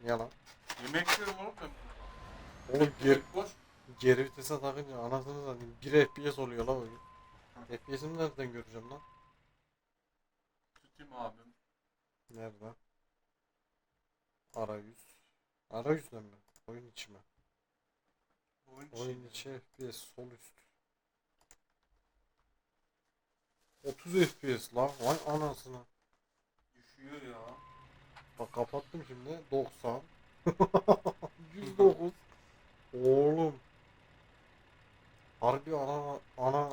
Niye lan? Yemek yiyorum oğlum ben. Oğlum geri, boş. geri vitese takınca anasını satayım 1 FPS oluyor lan oyun. FPS'imi nereden göreceğim lan? Tutayım abim. Nerede? Arayüz. Arayüzden mi? Oyun içi mi? Oyun Oyun içi. içi FPS sol üst. 30 FPS lan vay anasını. Düşüyor ya. Bak kapattım şimdi 90. 109. Oğlum. Harbi ana ana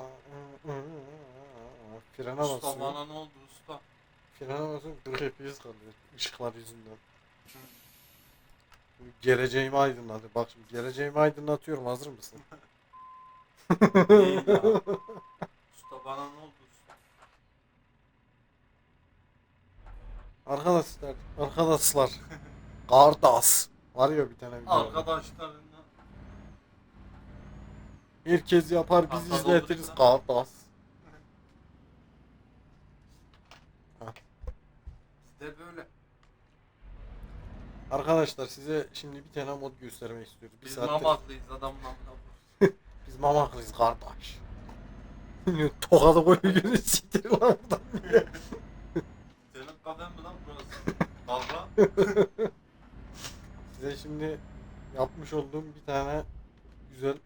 frene Usta basıyor. bana ne oldu usta? Frene basıyor 40 FPS kalıyor ışıklar yüzünden. Geleceğimi aydınlatıyor. Bak şimdi geleceğimi aydınlatıyorum hazır mısın? Usta bana ne oldu usta? Arkadaşlar, arkadaşlar. Kardas. Var ya bir tane video. Arkadaşlarına. Herkes yapar biz Kardas izletiriz olduysa. Kardas. Size böyle. Arkadaşlar size şimdi bir tane mod göstermek istiyoruz. Bir Biz saattir- mamaklıyız adamla. Biz mamaklıyız kardeş. Tokadı koyuyor siktir lan buradan diye. Kafen mi lan burası? Kavga. Size şimdi yapmış olduğum bir tane güzel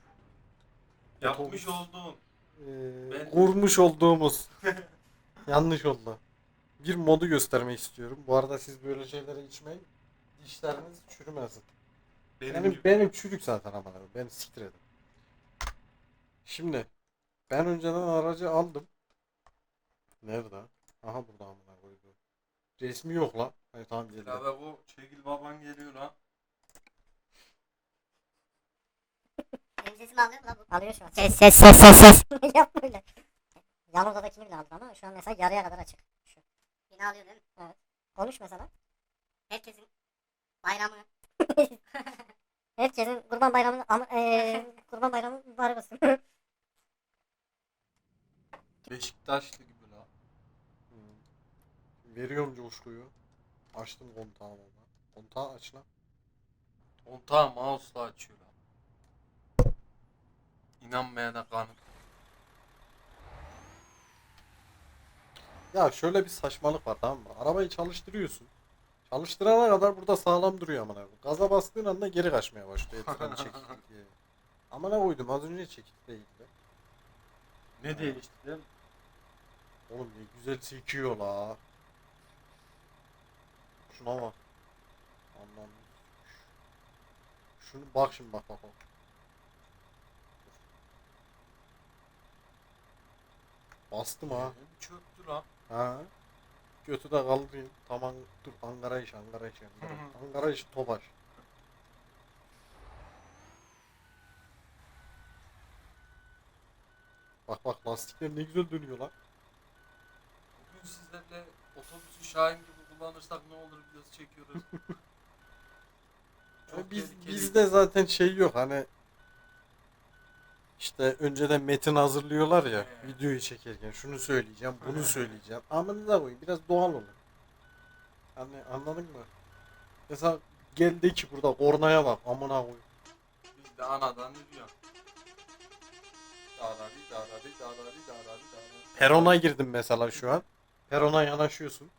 Yapmış Otobüs. olduğun. eee, Ben- kurmuş olduğumuz yanlış oldu. Bir modu göstermek istiyorum. Bu arada siz böyle şeylere içmeyin. Dişleriniz çürümesin. Benim, Benim, gibi. benim çürük zaten ama ben siktir edin. Şimdi ben önceden aracı aldım. Nerede? Aha burada amına koydu. Resmi yok lan. Hayır tamam geldi. Ya be bu Çekil baban geliyor lan. Benim sesimi alıyor mu lan bu? Alıyor şu an. Ses ses ses ses ses. Yapma öyle. Yan odadakini bile aldı ama şu an mesela yarıya kadar açık. Şu. Yine alıyor değil mi? Evet. Konuş mesela. Herkesin bayramı. Herkesin kurban bayramı ama eee kurban bayramı mübarek olsun. Beşiktaşlı. Veriyorum coşkuyu. Açtım kontağı valla. Kontağı aç lan. Kontağı mouse'la açıyor lan. İnanmayana kanıt. Ya şöyle bir saçmalık var tamam mı? Arabayı çalıştırıyorsun. Çalıştırana kadar burada sağlam duruyor amına koyayım. Gaza bastığın anda geri kaçmaya başlıyor freni çekildi diye. Amına koydum az önce çekildi değildi. Ne değişti mi? Oğlum ne güzel sekiyor la. Şuna bak. Allah'ım. Şunu bak şimdi bak bak bak. Bastım ha. Çöktü lan. Ha. Götü de kaldırayım. Tamam dur Ankara iş Ankara iş Ankara. Hı hı. Ankara iş Tobaş. Bak bak lastikler ne güzel dönüyor lan. Bugün sizlerle otobüsü Şahin gibi kullanırsak ne olur videosu çekiyoruz. Çok biz tehlikeli. bizde zaten şey yok hani işte önceden metin hazırlıyorlar ya He. videoyu çekerken şunu söyleyeceğim bunu söyleyeceğim amına koyayım biraz doğal olun. Hani anladın mı? Mesela geldi ki burada kornaya bak amına koyayım. Biz de anadan yürüyor. Darari darari darari darari darari. Perona girdim mesela şu an. Perona yanaşıyorsun.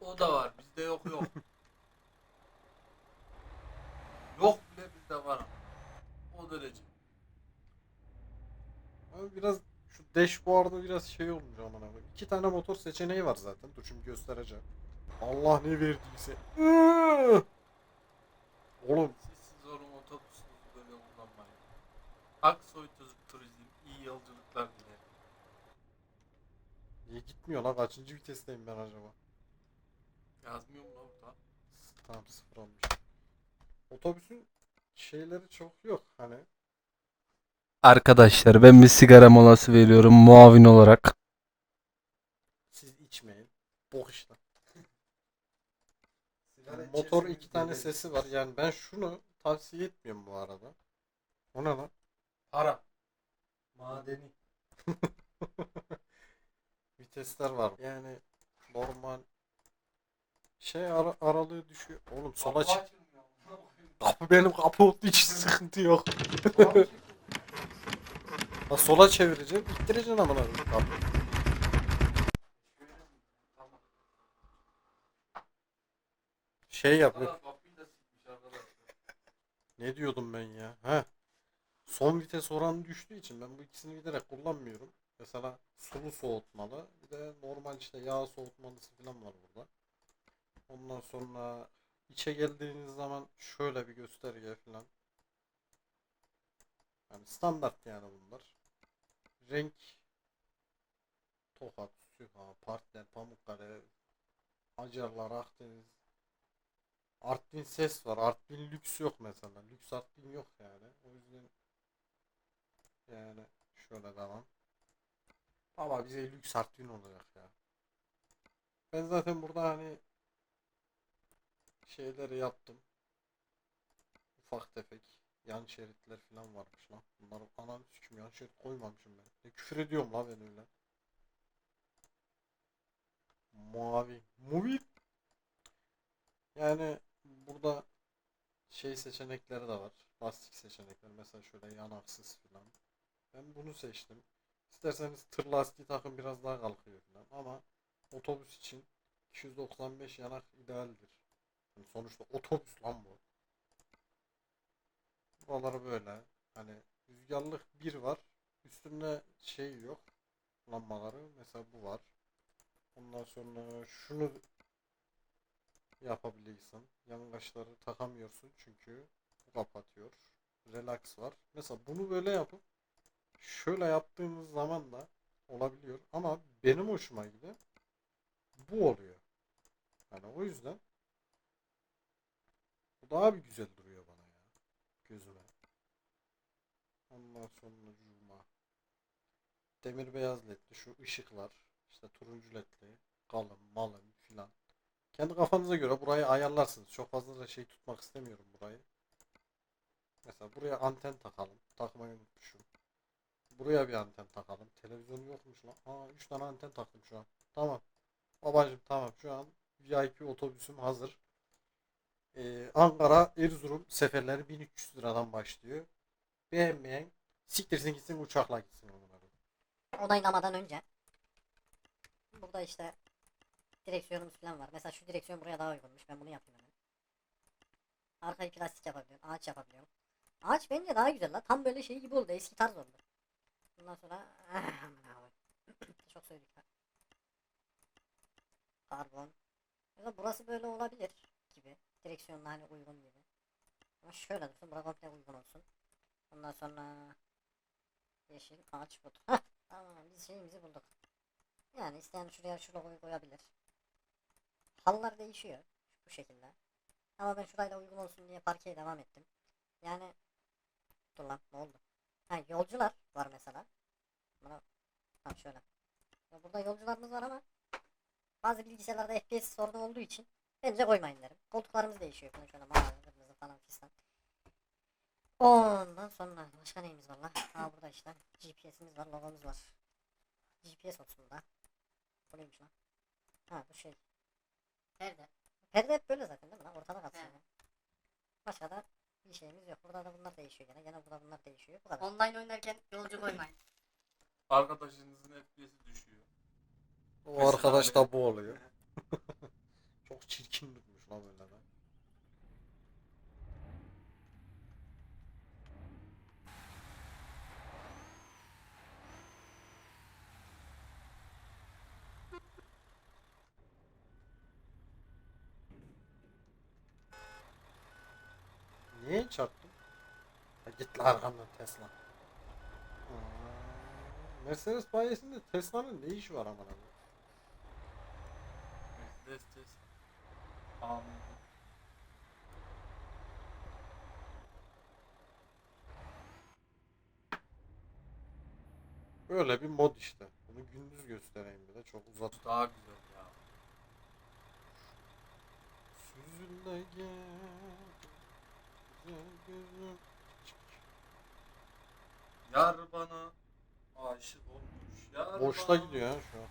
O da var. Bizde yok yok. yok bile bizde var ama. O derece. Abi biraz şu dashboard'da biraz şey olmuş amına koyayım. İki tane motor seçeneği var zaten. Dur şimdi göstereceğim. Allah ne verdiyse. Iıı! Oğlum Siz siz oğlum otobüsünüzü böyle kullanmayın. Aksoy Tuz- gitmiyor lan? Kaçıncı vitesteyim ben acaba? Yazmıyor mu lan burada? Tamam sıfır olmuş. Otobüsün şeyleri çok yok hani. Arkadaşlar ben bir sigara molası veriyorum muavin olarak. Siz içmeyin. Bok işte. Motor iki tane sesi var. Yani ben şunu tavsiye etmiyorum bu arada. O ne lan? Para. Madeni. Vitesler var. Yani normal şey ara- aralığı düşüyor. Oğlum sola Kapı çık. Kapı benim kapı olduğu için sıkıntı yok. Ha, sola çevireceğim. ittireceksin amına. Tamam. Şey yap. Ne diyordum ben ya? Ha. Son vites oranı düştüğü için ben bu ikisini giderek kullanmıyorum. Mesela sulu soğutmalı. Bir de normal işte yağ soğutmalısı falan var burada. Ondan sonra içe geldiğiniz zaman şöyle bir gösterge falan. Yani standart yani bunlar. Renk Tokat, Süha, Partner, Pamukkale, Acarlar, Akdeniz, Artvin ses var. Artvin lüks yok mesela. Lüks Artvin yok yani. O yüzden yani şöyle devam. Baba bize lüks Artvin olacak ya. Ben zaten burada hani şeyleri yaptım. Ufak tefek yan şeritler falan varmış lan. Bunları anam sikim yan şerit koymamışım ben. Ne küfür ediyorum la ben öyle. Mavi. Mavi. Yani burada şey seçenekleri de var. Lastik seçenekleri. Mesela şöyle yanaksız falan. Ben bunu seçtim. İsterseniz tır lastiği takın biraz daha kalkıyor falan. Ama otobüs için 295 yanak idealdir. Yani sonuçta otobüs lan bu. Buraları böyle. Hani rüzgarlık bir var. Üstünde şey yok. Lambaları. Mesela bu var. Ondan sonra şunu yapabiliyorsun. Yangaçları takamıyorsun çünkü kapatıyor. Relax var. Mesela bunu böyle yapıp şöyle yaptığımız zaman da olabiliyor. Ama benim hoşuma giden bu oluyor. Yani o yüzden bu daha bir güzel duruyor bana ya. Gözüme. Ondan sonra cuma. Demir beyaz ledli şu ışıklar. işte turuncu ledli. Kalın, malın filan. Kendi kafanıza göre burayı ayarlarsınız. Çok fazla da şey tutmak istemiyorum burayı. Mesela buraya anten takalım. Takmayı unutmuşum. Buraya bir anten takalım. Televizyon yokmuş lan. Aa 3 tane anten taktım şu an. Tamam. Babacım tamam şu an VIP otobüsüm hazır. Ee, Ankara Erzurum seferleri 1300 liradan başlıyor. Beğenmeyen siktirsin gitsin uçakla gitsin onlara. Onaylamadan önce. Burada işte direksiyonumuz falan var. Mesela şu direksiyon buraya daha uygunmuş. Ben bunu yapayım hemen. Arkayı plastik yapabiliyorum. Ağaç yapabiliyorum. Ağaç bence daha güzel la. Tam böyle şey gibi oldu. Eski tarz oldu. Bundan sonra ah, çok söyledik. Karbon. Mesela burası böyle olabilir gibi. Direksiyonla hani uygun gibi. Ama şöyle dursun. Bura komple uygun olsun. Ondan sonra yeşil ağaç. Hah, tamam biz şeyimizi bulduk. Yani isteyen şuraya şu logoyu koyabilir. Halılar değişiyor. Bu şekilde. Ama ben şurayla uygun olsun diye parkeye devam ettim. Yani dur lan ne oldu? Ha yolcular var mesela. Buna tamam şöyle. Ya burada yolcularımız var ama bazı bilgisayarlarda FPS sorunu olduğu için bence koymayın derim. Koltuklarımız değişiyor. Bunu şöyle mavi, kırmızı falan fistan. Ondan sonra başka neyimiz var lan? Ha burada işte GPS'imiz var, logomuz var. GPS olsun da. Bu neymiş lan? Ha bu şey. Perde. Perde hep böyle zaten değil mi lan? Ortada kalsın. Başka da bir şeyimiz yok. Burada da bunlar değişiyor gene. Gene burada bunlar değişiyor. Bu kadar. Online oynarken yolcu koymayın. Arkadaşınızın FPS'i düşüyor. O Mesela arkadaş da bu oluyor. Çok çirkin durmuş lan böyle de. Niye çarptım? Ha git lan arkamdan Tesla. Aa, Mercedes bayisinde Tesla'nın ne işi var aman abi? Mercedes Tesla. Böyle bir mod işte. Bunu gündüz göstereyim bir de çok uzat. Daha güzel ya. Süzüle gel. Yar bana aşık olmuş. Yar Boşta bana... gidiyor ha şu an.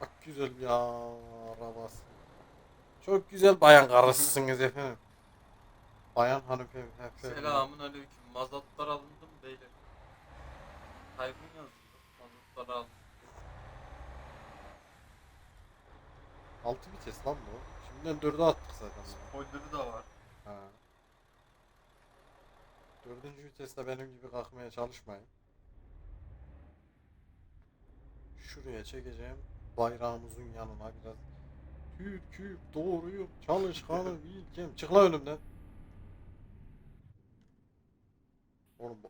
Çok güzel bir arabası. Çok güzel bayan karısısınız efendim. Bayan hanımefendi. Selamun aleyküm. Mazatlar alındı? Beyler? Tayfun yazdı. Mazotlar alındı. Altı vites lan bu. Şimdiden dörde attık zaten. bunu. Spoiler'ı da var. Ha. Dördüncü viteste benim gibi kalkmaya çalışmayın. Şuraya çekeceğim. Bayrağımızın yanına biraz. Türk'üm, doğruyum, çalışkanım, ilkem. Çık lan önümden. Oğlum bu.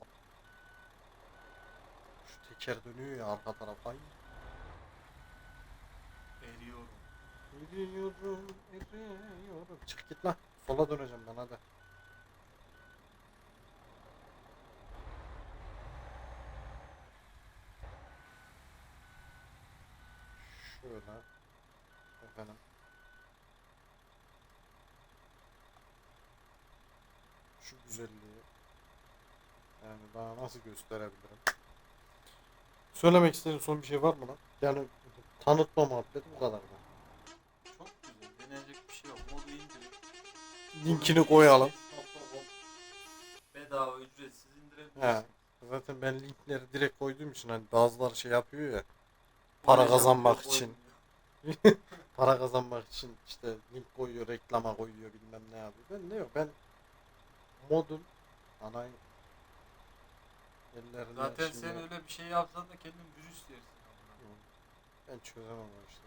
Teker dönüyor ya arka tarafa. Ay, Eriyorum. Eriyorum, eriyorum. Çık git lan. Sola döneceğim ben hadi. Şöyle. Efendim. Şu güzelliği. Yani daha nasıl gösterebilirim? Söylemek istediğin son bir şey var mı lan? Yani tanıtma muhabbeti bu kadar mı? Çok güzel. Deneyecek bir şey yok. Modu indirin. Linkini koyalım. Bedava ücretsiz. He. Zaten ben linkleri direkt koyduğum için hani bazıları şey yapıyor ya. Para kazanmak için. Para kazanmak için işte link koyuyor, reklama koyuyor bilmem ne yapıyor. Ben ne yok ben modun ana ellerinde Zaten şimdi sen öyle bir şey yapsan da kendin virüs amına. ben çözemem o işte.